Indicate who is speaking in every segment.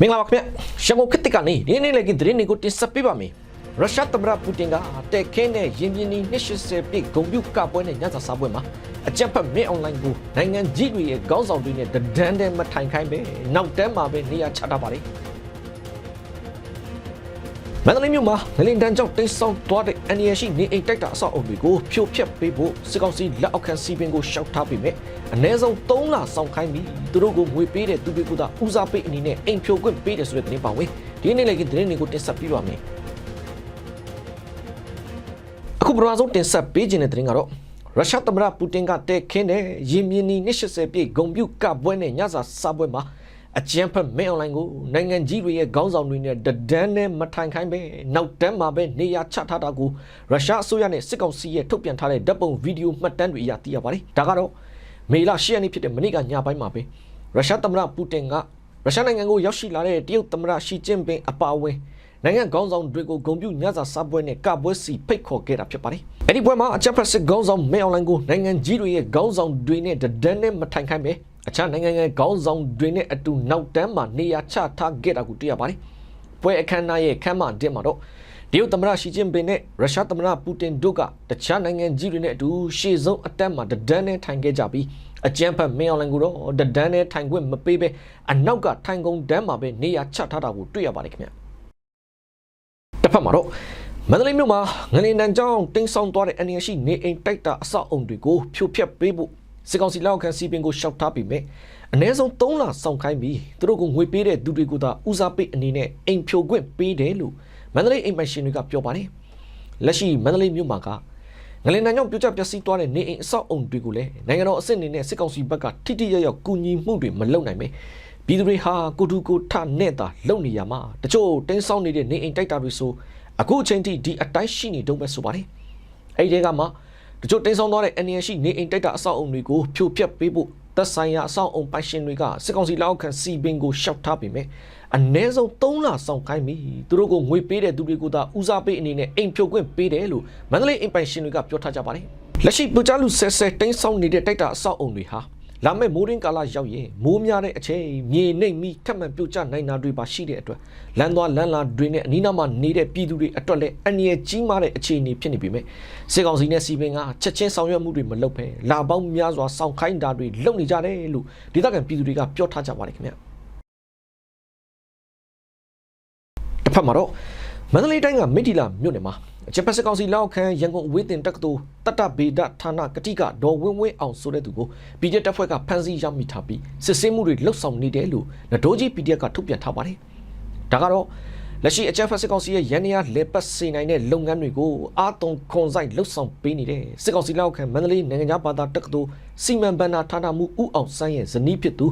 Speaker 1: မင်္ဂလာပါခင်ဗျရန်ကုန်ခေတ်သစ်ကနေဒီနေ့လည်းကင်းသတင်းတွေကိုတင်ဆက်ပေးပါမယ်ရုရှားသမ္မတပူတင်ကတက်ခင်းတဲ့ရင်ပြင်းနီ280ပြည့်ဂုံပြုကပွဲနဲ့ညစာစားပွဲမှာအကြက်ဖက်မင်းအွန်လိုင်းကိုနိုင်ငံကြီးတွေရဲ့ခေါင်းဆောင်တွေနဲ့တဒန်းတဲ့မထိုင်ခိုင်းပဲနောက်တန်းမှာပဲနေရာချထားပါတယ် မန္တလေးမြို့မှာငလင်တန်းကြောင့်တိတ်ဆောင်းသွားတဲ့အန်ရရှိနေအိမ်တိုက်တာအဆောက်အုံတွေကိုဖြိုဖျက်ပေးဖို့စစ်ကောင်စီလက်အောက်ခံစီပင်ကိုရှောက်ထားပေမဲ့အ ਨੇ ဆုံး3လဆောင်ခိုင်းပြီးသူတို့ကိုငွေပေးတဲ့သူတွေကသာဦးစားပေးအနေနဲ့အိမ်ဖြိုခွင့်ပေးတယ်ဆိုတဲ့သတင်းပါဝင်ဒီနေ့လည်းဒီသတင်းတွေကိုတင်ဆက်ပြပါမယ်အခုပထမဆုံးတင်ဆက်ပေးခြင်းတဲ့သတင်းကတော့ရုရှားသမ္မတပူတင်ကတဲခင်းတဲ့ရင်မြင်းနီ80ပြည့်ဂုံပြုတ်ကပွဲနဲ့ညစာစားပွဲမှာ အကြမ်းဖက်မင်းအွန်လိုင်းကိုနိုင်ငံကြီးတွေရဲ့ခေါင်းဆောင်တွေနဲ့တဒန်းနဲ့မထိုင်ခိုင်းပဲနောက်တန်းမှာပဲနေရာချထားတာကိုရုရှားအစိုးရနဲ့စစ်ကောင်စီရဲ့ထုတ်ပြန်ထားတဲ့ဓာတ်ပုံဗီဒီယိုမှတ်တမ်းတွေအရသိရပါတယ်။ဒါကတော့မေလ10ရက်နေ့ဖြစ်တဲ့မနေ့ကညပိုင်းမှာပဲရုရှားသမ္မတပူတင်ကရုရှားနိုင်ငံကိုရောက်ရှိလာတဲ့တရုတ်သမ္မတရှီကျင်းပင်အပါအဝင်နိုင်ငံခေါင်းဆောင်တွေကိုဂုံပြုညစာစားပွဲနဲ့ကပွဲစီဖိတ်ခေါ်ခဲ့တာဖြစ်ပါတယ်။အဲ့ဒီပွဲမှာအချက်ဖက်စစ်ခေါင်းဆောင်မဲအွန်လိုင်းကိုနိုင်ငံကြီးတွေရဲ့ခေါင်းဆောင်တွေနဲ့တဒန်းနဲ့မထိုင်ခိုင်းပဲ အခြားနိုင်ငံရဲ့ခေါင်းဆောင်တွေနဲ့အတူနောက်တန်းမှာနေရာချထားခဲ့တာကိုတွေ့ရပါတယ်။ပွဲအခမ်းအနားရဲ့ခမ်းမတင်မှာတော့တရုတ်သမ္မတရှီကျင်းပင်နဲ့ရုရှားသမ္မတပူတင်တို့ကတခြားနိုင်ငံကြီးတွေနဲ့အတူရှေ့ဆုံးအတက်မှာတဒန်းနဲ့ထိုင်ခဲ့ကြပြီးအကြမ်းဖက်မင်းအောင်လိုင်ကိုတော့တဒန်းနဲ့ထိုင်ခွင့်မပေးဘဲအနောက်ကထိုင်ကုန်တန်းမှာပဲနေရာချထားတာကိုတွေ့ရပါတယ်ခင်ဗျ။တစ်ဖက်မှာတော့မန္တလေးမြို့မှာငလင်တန်ကြောင်းတင်းဆောင်သွားတဲ့အနေရှိနေအိမ်တိုက်တာအဆောက်အုံတွေကိုဖြိုဖျက်ပေးဖို့ စစ်ကောင်စီလက်အောက်ခံစီပင်ကိုရှောက်ထားပြီးမြဲအ ਨੇ ဆုံး3လဆောင်ခိုင်းပြီးသူတို့ကိုငွေပေးတဲ့သူတွေကသာဦးစားပေးအနေနဲ့အိမ်ဖြိုခွင့်ပေးတယ်လို့မန္တလေးအိမ်ပိုင်ရှင်တွေကပြောပါတယ်လက်ရှိမန္တလေးမြို့မှာကငလင်တန်ကြောင့်ပြိုကျပျက်စီးသွားတဲ့နေအိမ်အဆောက်အုံတွေကိုလည်းနိုင်ငံတော်အစစ်အနေနဲ့စစ်ကောင်စီဘက်ကထိထိရရောက်ကူညီမှုတွေမလုပ်နိုင်ပဲပြည်သူတွေဟာကိုတူကိုထနဲ့တာလုံနေရမှာတချို့တင်းဆောင်နေတဲ့နေအိမ်တိုက်တာတွေဆိုအခုအချိန်ထိဒီအတိုင်းရှိနေတော့ပဲဆိုပါတယ်အဲ့ဒီကမှတ ချို့တင်းဆောင်သွားတဲ့အနေရှိနေအိမ်တိုက်တာအဆောက်အုံတွေကိုဖြိုဖျက်ပေးဖို့သက်ဆိုင်ရာအဆောက်အုံပိုင်ရှင်တွေကစစ်ကောင်စီလက်အောက်ခံစီပင်ကိုရှောက်ထားပေမဲ့အ ਨੇ ဆုံး3လဆောင်ခိုင်းပြီးသူတို့ကိုငွေပေးတဲ့သူတွေကိုသာဦးစားပေးအနေနဲ့အိမ်ဖြိုခွင့်ပေးတယ်လို့မန္တလေးအိမ်ပိုင်ရှင်တွေကပြောထားကြပါတယ်လက်ရှိပူကြလူဆဲဆဲတင်းဆောင်နေတဲ့တိုက်တာအဆောက်အုံတွေဟာ လာမယ့်မိုးရင်းကာလရောက်ရင်မိုးများတဲ့အချိန်မြေနှိမ်ပြီးထပ်မံပြုတ်ကျနိုင်တာတွေပါရှိတဲ့အတွက်လမ်းသွားလမ်းလာတွေနဲ့အနီးနားမှာနေတဲ့ပြည်သူတွေအတွက်လည်းအန္တရာယ်ကြီးမားတဲ့အခြေအနေဖြစ်နေပြီမြဲစေကောင်စီနဲ့စီပင်ကချက်ချင်းဆောင်ရွက်မှုတွေမလုပ်ဘဲလာပေါင်းများစွာစောင့်ခိုင်းတာတွေလုပ်နေကြတယ်လို့ဒေသခံပြည်သူတွေကပြောထားကြပါတယ်ခင်ဗျတစ်ဖက်မှာတော့ မန္တလေးတိုင်းကမိတီလာမြို့နယ်မှာဂျပန်စစ်ကောင်စီလောက်ခန်းရန်ကုန်အဝေးတင်တက္ကသိုလ်တတဗေဒဌာနကတိကဒေါ်ဝင်းဝင်းအောင်ဆိုတဲ့သူကို PDF တပ်ဖွဲ့ကဖမ်းဆီးရမိထားပြီးစစ်ဆေးမှုတွေလှုပ်ဆောင်နေတယ်လို့နဒိုးကြီး PDF ကထုတ်ပြန်ထားပါတယ်။ဒါကတော့လက်ရှိအကြမ်းဖက်စစ်ကောင်စီရဲ့ရန်ရာလေပတ်စေနိုင်တဲ့လုပ်ငန်းတွေကိုအာတုံခွန်ဆိုင်လှုပ်ဆောင်ပေးနေတဲ့စစ်ကောင်စီလောက်ခန်းမန္တလေးနိုင်ငံသားဘာသာတက္ကသိုလ်စီမံဘဏ္ဍာဌာနမှုဥအောင်ဆန်းရဲ့ဇနီးဖြစ်သူ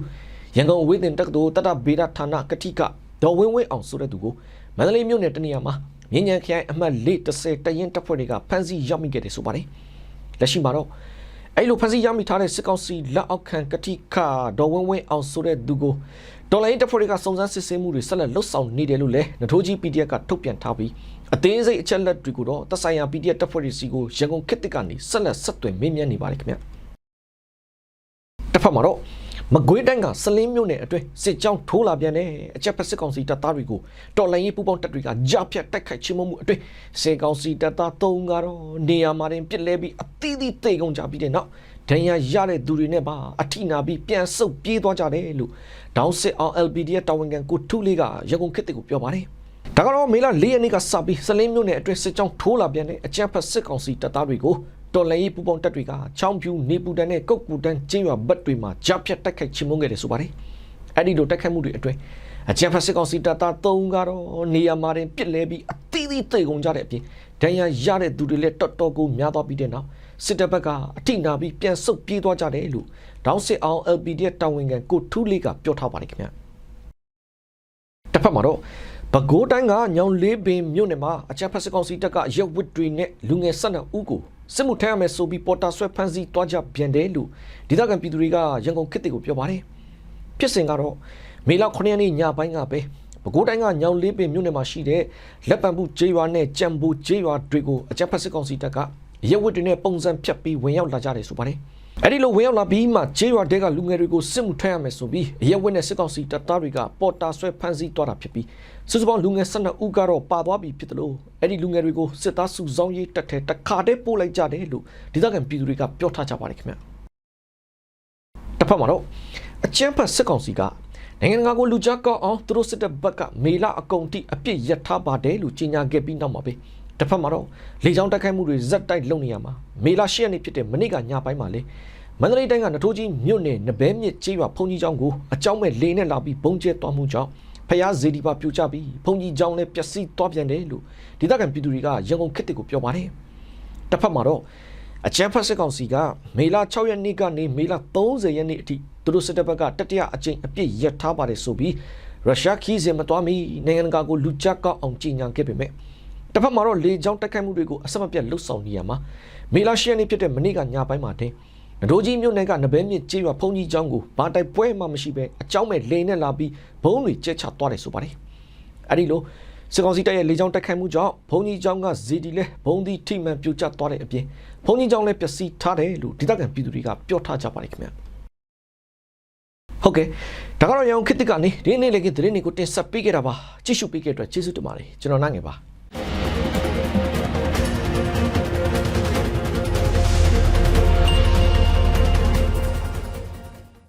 Speaker 1: ရန်ကုန်အဝေးတင်တက္ကသိုလ်တတဗေဒဌာနကတိကဒေါ်ဝင်းဝင်းအောင်ဆိုတဲ့သူကို မန္တလေးမြို့နယ်တနေရာမှာမြင်းညံခရိုင်အမှတ်430တရင်တပ်ဖွဲ့တွေကဖမ်းဆီးရောက်မိခဲ့တယ်ဆိုပါတယ်။လက်ရှိမှာတော့အဲ့လိုဖမ်းဆီးရောက်မိထားတဲ့စစ်ကောင်စီလက်အောက်ခံကတိခဒေါ်ဝင်းဝင်းအောင်ဆိုတဲ့သူကိုဒေါ်လာရင်တပ်ဖွဲ့တွေကစုံစမ်းစစ်ဆေးမှုတွေဆက်လက်လှုပ်ဆောင်နေတယ်လို့လည်းနထိုးကြီး PDF ကထုတ်ပြန်ထားပြီးအသေးစိတ်အချက်လက်တွေကိုတော့သက်ဆိုင်ရာ PDF တပ်ဖွဲ့တွေစီကိုရန်ကုန်ခေတ်တစ်ကနေဆက်လက်ဆက်သွယ်မေးမြန်းနေပါတယ်ခင်ဗျ။တစ်ဖက်မှာတော့ မကွေးတိုင်းကစလင်းမြို့နယ်အတွင်းစစ်ကြောင်းထိုးလာပြန်တဲ့အကြက်ဖက်စစ်ကောင်စီတပ်သားတွေကိုတော်လိုင်းရေးပူပေါင်းတပ်တွေကကြားဖြတ်တိုက်ခိုက်ချင်းမမှုအတွင်းစေကောင်စီတပ်သား၃ကတော့နေရာမှာတင်ပြစ်လဲပြီးအသီးသီးတိတ်ကုန်ကြပြီးတဲ့နောက်ဒဏ်ရာရတဲ့သူတွေနဲ့ပါအထိနာပြီးပြန်ဆုတ်ပြေးသွားကြတယ်လို့ဒေါင်းစစ်အောင် LPD ရဲ့တာဝန်ခံကိုထူးလေးကရကုန်ခေတ်ကိုပြောပါတယ်ဒါကတော့မေလ၄ရက်နေ့ကစပြီးစလင်းမြို့နယ်အတွင်းစစ်ကြောင်းထိုးလာပြန်တဲ့အကြမ်းဖက်စစ်ကောင်စီတပ်သားတွေကို တော်လည်းပူပေါင်းတက်တွေကချောင်းဖြူနေပူတန်နဲ့ကုတ်ကူတန်ကျင်းရွာဘက်တွေမှာကြားဖြတ်တိုက်ခိုက်ချင်မုန်းခဲ့တယ်ဆိုပါတယ်။အဲ့ဒီလိုတိုက်ခိုက်မှုတွေအတွင်းအကြံဖက်စစ်ကောင်စီတပ်သား၃ကတော့နေရာမှာတင်ပစ်လဲပြီးအသီးသီးတိတ်ကုန်ကြတဲ့အပြင်ဒဏ်ရာရတဲ့သူတွေလည်းတော်တော်ကိုများသွားပြီးတဲ့နောက်စစ်တပ်ဘက်ကအထိနာပြီးပြန်ဆုတ်ပြေးသွားကြတယ်လို့ဒေါင်းစစ်အောင် LPD တာဝန်ခံကိုထူးလေးကပြောထားပါတယ်ခင်ဗျ။တစ်ဖက်မှာတော့ပဲခူးတိုင်းကညောင်လေးပင်မြို့နယ်မှာအကြမ်းဖက်စစ်ကောင်စီတပ်ကရုပ်ဝတ်တွေနဲ့လူငယ်၁၂ဦးကို စစ်မှုထမ်းရမယ်ဆိုပြီးပေါ်တာဆွဲဖမ်းဆီးသွားကြပြန်တယ်လို့ဒေသခံပြည်သူတွေကရန်ကုန်ခေတ်တွေကိုပြောပါတယ်။ဖြစ်စဉ်ကတော့မေလ9ရက်နေ့ညပိုင်းကပဲပဲခူးတိုင်းကညောင်လေးပင်မြို့နယ်မှာရှိတဲ့လက်ပံပူကျေးရွာနဲ့ကြံပူကျေးရွာတွေကိုအကြမ်းဖက်စစ်ကောင်စီတပ်ကရုပ်ဝတ်တွေနဲ့ပုံစံဖြတ်ပြီးဝင်ရောက်လာကြတယ်ဆိုပါတယ်။ အဲ့ဒီလိုဝင်ရောက်လာပြီးမှဂျေးရွာတဲကလူငယ်တွေကိုစစ်မှုထမ်းရမယ်ဆိုပြီးအရက်ဝက်နဲ့စစ်ကောင်စီတပ်သားတွေကပေါ်တာဆွဲဖမ်းဆီးသွားတာဖြစ်ပြီးစုစုပေါင်းလူငယ်12ဦးကတော့ပါသွားပြီဖြစ်တယ်လို့အဲ့ဒီလူငယ်တွေကိုစစ်သားစုဆောင်းရေးတက်ထဲတခါတည်းပို့လိုက်ကြတယ်လို့ဒေသခံပြည်သူတွေကပြောထားကြပါတယ်ခင်ဗျတစ်ဖက်မှာတော့အကြမ်းဖက်စစ်ကောင်စီကနိုင်ငံတကာကိုလူကြားကောက်အောင်သူတို့စစ်တပ်ဘက်ကမေလအကုန်တိအပြစ်ရထားပါတယ်လို့ကြေညာခဲ့ပြီးနောက်မှာပဲ တစ်ဖက်မှာတော့လေကြောင်းတိုက်ခိုက်မှုတွေဇက်တိုက်လုပ်နေရမှာမေလ10ရက်နေ့ဖြစ်တဲ့မနေ့ကညပိုင်းမှာလေမန္တလေးတိုင်းကနထိုးကြီးမြို့နယ်နဘဲမြစ်ကျေးရွာဘုံကြီးကျောင်းကိုအကြောင်းမဲ့လေနဲ့လာပြီးဘုံကျဲသွားမှုကြောင့်ဖျားဇေဒီပါပြိုကျပြီးဘုံကြီးကျောင်းလည်းပျက်စီးသွားပြန်တယ်လို့ဒေသခံပြည်သူတွေကရန်ကုန်ခေတ်တစ်ကိုပြောပါတယ်။တစ်ဖက်မှာတော့အကြမ်းဖက်စစ်ကောင်စီကမေလ6ရက်နေ့ကနေမေလ30ရက်နေ့အထိသူတို့စစ်တပ်ဘက်ကတတိယအကြိမ်အပြစ်ရထားပါတယ်ဆိုပြီးရုရှားခီးစင်မတော်မီနိုင်ငံတကာကိုလူကြက်ကောက်အောင်ကြီးညာခဲ့ပေမဲ့ တစ်ဖက်မှာတော့လေကြောင်းတိုက်ခိုက်မှုတွေကိုအဆက်မပြတ်လှုပ်ဆောင်နေရမှာမေလာရှီယန်နေ့ဖြစ်တဲ့မနေ့ကညပိုင်းမှာတင်နဒိုကြီးမြို့နယ်ကနဘဲမြစ်ကျေးရွာဖုန်ကြီးကျောင်းကိုဘာတိုက်ပွဲမှမရှိပဲအကြောင်းမဲ့လေနဲ့လာပြီးဘုံတွေကျက်ချသွားတယ်ဆိုပါတယ်အဲ့ဒီလိုစကောင်စီတပ်ရဲ့လေကြောင်းတိုက်ခိုက်မှုကြောင့်ဘုံကြီးကျောင်းကဇီဒီလဲဘုံဒီထိမှန်ပြိုကျသွားတဲ့အပြင်ဘုံကြီးကျောင်းလည်းပျက်စီးထားတယ်လို့ဒေသခံပြည်သူတွေကပြောထားကြပါတယ်ခင်ဗျာဟုတ်ကဲ့ဒါကတော့ရအောင်ခေတ်တစ်ကနေဒီနေ့လေကသတင်းတွေကိုတင်ဆက်ပေးခဲ့တာပါကြည့်ရှုပေးခဲ့တဲ့အတွက်ကျေးဇူးတင်ပါတယ်ကျွန်တော်နိုင်ငယ်ပါ